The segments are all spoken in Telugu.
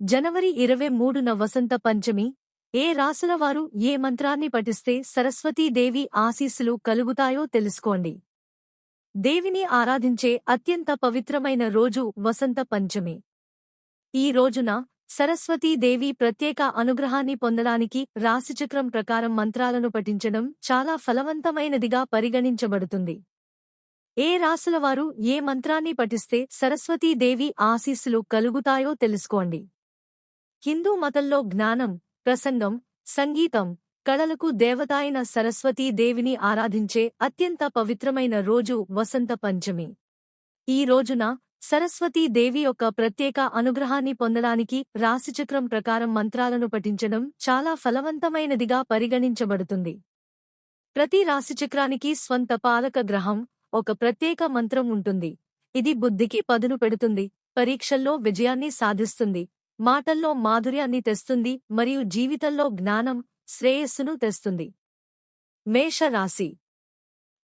జనవరి ఇరవై మూడున వసంత పంచమి. ఏ రాసులవారు ఏ మంత్రాన్ని పఠిస్తే సరస్వతీదేవి ఆశీస్సులు కలుగుతాయో తెలుసుకోండి. దేవిని ఆరాధించే అత్యంత పవిత్రమైన రోజు వసంత పంచమి. ఈ రోజున సరస్వతీదేవి ప్రత్యేక అనుగ్రహాన్ని పొందడానికి రాశిచక్రం ప్రకారం మంత్రాలను పఠించడం చాలా ఫలవంతమైనదిగా పరిగణించబడుతుంది. ఏ రాశులవారు ఏ మంత్రాన్ని పఠిస్తే సరస్వతీదేవి ఆశీస్సులు కలుగుతాయో తెలుసుకోండి. హిందూ మతంలో జ్ఞానం ప్రసంగం సంగీతం కళలకు దేవత అయిన సరస్వతీదేవిని ఆరాధించే అత్యంత పవిత్రమైన రోజు వసంత పంచమి. ఈ రోజున సరస్వతీదేవి యొక్క ప్రత్యేక అనుగ్రహాన్ని పొందడానికి రాశిచక్రం ప్రకారం మంత్రాలను పఠించడం చాలా ఫలవంతమైనదిగా పరిగణించబడుతుంది. ప్రతి రాశిచక్రానికి స్వంత పాలక గ్రహం ఒక ప్రత్యేక మంత్రం ఉంటుంది. ఇది బుద్ధికి పదును పెడుతుంది పరీక్షల్లో విజయాన్ని సాధిస్తుంది మాటల్లో మాధుర్యాన్ని తెస్తుంది మరియు జీవితంలో జ్ఞానం శ్రేయస్సును తెస్తుంది. మేషరాశి.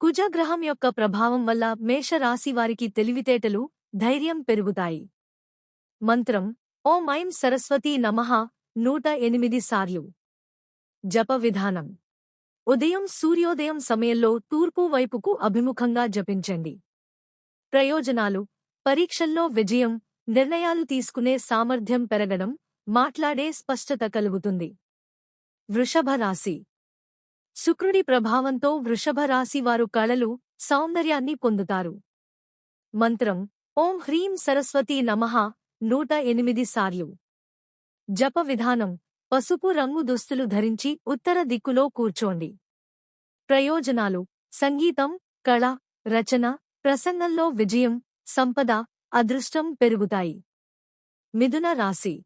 కుజగ్రహం యొక్క ప్రభావం వల్ల మేషరాశి వారికి తెలివితేటలు ధైర్యం పెరుగుతాయి. మంత్రం. ఓం ఐం సరస్వతీ నమః నూట ఎనిమిది సార్లు. జప విధానం. ఉదయం సూర్యోదయం సమయంలో తూర్పు వైపుకు అభిముఖంగా జపించండి. ప్రయోజనాలు. పరీక్షల్లో విజయం నిర్ణయాలు తీసుకునే సామర్థ్యం పెరగడం మాట్లాడే స్పష్టత కలుగుతుంది. వృషభ రాశి. శుక్రుడి ప్రభావంతో వృషభ రాశి వారు కళలు సౌందర్యాన్ని పొందుతారు. మంత్రం ఓం హ్రీం సరస్వతీ నమః నూట ఎనిమిది సార్లు. జప విధానం పసుపు రంగు దుస్తులు ధరించి ఉత్తర దిక్కులో కూర్చోండి. ప్రయోజనాలు సంగీతం కళ రచన ప్రసంగంలో విజయం సంపద అదృష్టం పెరుగుతాయి. మిథున రాశి.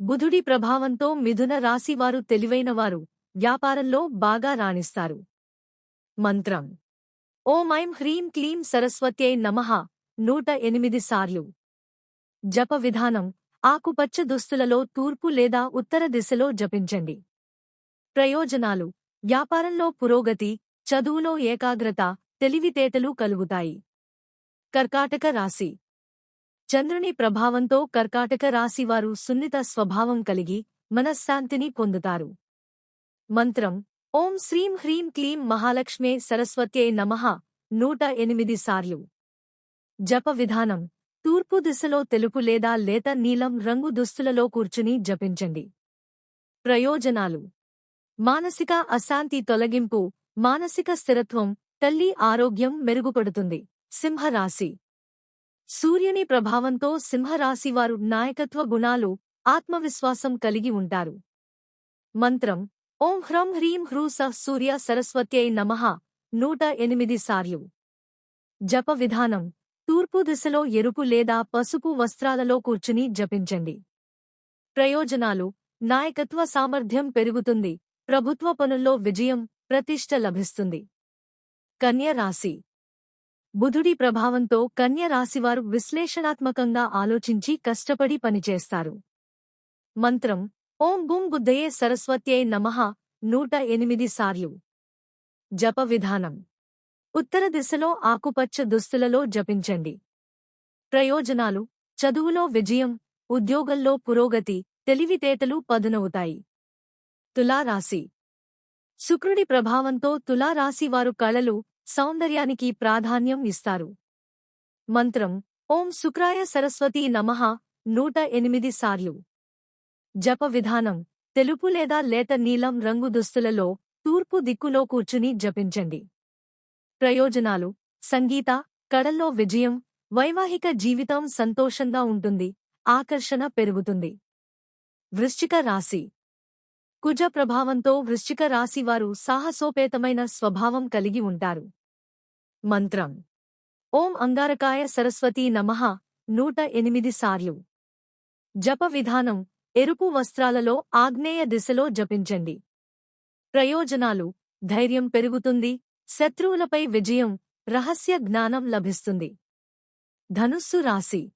బుధుడి ప్రభావంతో మిథున రాశివారు తెలివైనవారు వ్యాపారంలో బాగా రాణిస్తారు. మంత్రం. ఓం ఐం హ్రీం క్లీం సరస్వత్యై నమః నూట ఎనిమిది సార్లు. జప విధానం. ఆకుపచ్చ దుస్తులలో తూర్పు లేదా ఉత్తర దిశలో జపించండి. ప్రయోజనాలు. వ్యాపారంలో పురోగతి చదువులో ఏకాగ్రత తెలివితేటలు కలుగుతాయి. కర్కాటక రాశి. చంద్రుని ప్రభావంతో కర్కాటక రాశివారు సున్నిత స్వభావం కలిగి మనశ్శాంతిని పొందుతారు. మంత్రం ఓం శ్రీం హ్రీం క్లీం మహాలక్ష్మే సరస్వత్యై నమః నూట ఎనిమిది సార్లు. జప విధానం తూర్పు దిశలో తెలుపు లేదా లేత నీలం రంగు దుస్తులలో కూర్చుని జపించండి. ప్రయోజనాలు మానసిక అశాంతి తొలగింపు మానసిక స్థిరత్వం తల్లి ఆరోగ్యం మెరుగుపడుతుంది. సింహరాశి సూర్యుని ప్రభావంతో సింహరాశివారు నాయకత్వ గుణాలు ఆత్మవిశ్వాసం కలిగి ఉంటారు. మంత్రం ఓం హ్రం హ్రీం హ్రూ స సూర్య సరస్వత్యై నమః నూట ఎనిమిది సార్లు. జప విధానం తూర్పు దిశలో ఎరుపు లేదా పసుపు వస్త్రాలలో కూర్చుని జపించండి. ప్రయోజనాలు నాయకత్వ సామర్థ్యం పెరుగుతుంది ప్రభుత్వ పనుల్లో విజయం ప్రతిష్ట లభిస్తుంది. కన్య రాశి బుధుడి ప్రభావంతో కన్య రాశివారు విశ్లేషణాత్మకంగా ఆలోచించి కష్టపడి పనిచేస్తారు. మంత్రం ఓం గుం బుద్ధయే సరస్వత్యై నమః నూట ఎనిమిది సార్లు. జప విధానం ఉత్తర దిశలో ఆకుపచ్చ దుస్తులలో జపించండి. ప్రయోజనాలు చదువులో విజయం ఉద్యోగంలో పురోగతి తెలివితేటలు పదునవుతాయి. తులారాశి శుక్రుడి ప్రభావంతో తులారాశివారు కళలు సౌందర్యానికి ప్రాధాన్యం ఇస్తారు. మంత్రం ఓం శుక్రాయ సరస్వతీ నమః నూట ఎనిమిది సార్లు. జప విధానం తెలుపు లేదా లేత నీలం రంగు దుస్తులలో తూర్పు దిక్కులో కూర్చుని జపించండి. ప్రయోజనాలు సంగీత కళల్లో విజయం వైవాహిక జీవితం సంతోషంగా ఉంటుంది ఆకర్షణ పెరుగుతుంది. వృశ్చిక రాశి కుజ ప్రభావంతో వృశ్చిక రాశివారు సాహసోపేతమైన స్వభావం కలిగి ఉంటారు. మంత్రం. ఓం అంగారకాయ సరస్వతీ నమః నూట ఎనిమిది సార్లు. జప విధానం. ఎరుపు వస్త్రాలలో ఆగ్నేయ దిశలో జపించండి. ప్రయోజనాలు. ధైర్యం పెరుగుతుంది. శత్రువులపై విజయం రహస్య జ్ఞానం లభిస్తుంది. ధనుస్సు రాశి.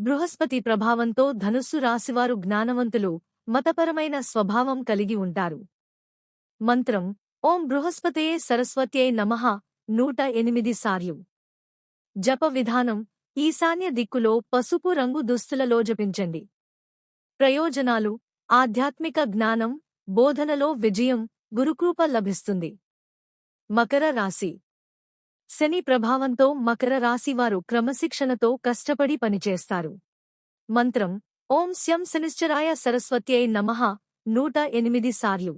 బృహస్పతి ప్రభావంతో ధనుస్సు రాశివారు జ్ఞానవంతులు మతపరమైన స్వభావం కలిగి ఉంటారు. మంత్రం ఓం బృహస్పతయే సరస్వత్యై నమః నూట ఎనిమిది సార్లు. జప విధానం ఈశాన్య దిక్కులో పసుపు రంగు దుస్తులలో జపించండి. ప్రయోజనాలు ఆధ్యాత్మిక జ్ఞానం బోధనలో విజయం గురుకృప లభిస్తుంది. మకర రాశి. శని ప్రభావంతో మకర రాశివారు క్రమశిక్షణతో కష్టపడి పనిచేస్తారు. మంత్రం ఓం శం శనిశ్చరాయ సరస్వత్యై నమః నూట ఎనిమిది సార్లు.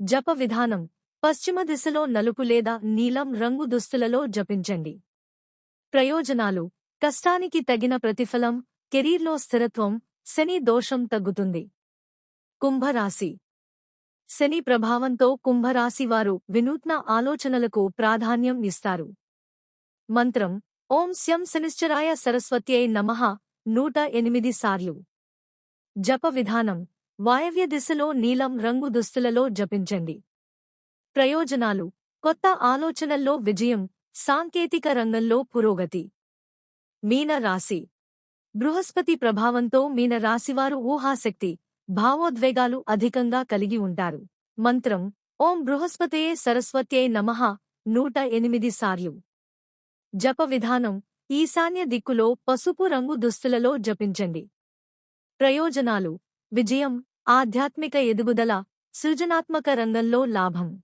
జప విధానం పశ్చిమ దిశలో నలుపు లేదా నీలం రంగు దుస్తులలో జపించండి. ప్రయోజనాలు కష్టానికి తగిన ప్రతిఫలం కెరీర్లో స్థిరత్వం శని దోషం తగ్గుతుంది. కుంభరాశి శని ప్రభావంతో కుంభరాశివారు వినూత్న ఆలోచనలకు ప్రాధాన్యం ఇస్తారు. మంత్రం ఓం శం శనిశ్చరాయ సరస్వత్యై నమః నూట ఎనిమిది సార్లు. జప విధానం వాయవ్య దిశలో నీలం రంగు దుస్తులలో జపించండి. ప్రయోజనాలు కొత్త ఆలోచనల్లో విజయం సాంకేతిక రంగంలో పురోగతి. మీన రాశి బృహస్పతి ప్రభావంతో మీన రాశివారు ఊహాశక్తి భావోద్వేగాలు అధికంగా కలిగి ఉంటారు. మంత్రం ఓం బృహస్పతయే సరస్వత్యై నమః నూట ఎనిమిది సార్లు. జప విధానం ఈశాన్య దిక్కులో పసుపు రంగు దుస్తులలో జపించండి. ప్రయోజనాలు. విజయం. ఆధ్యాత్మిక ఎదుగుదల. సృజనాత్మక రంగంలో లాభం.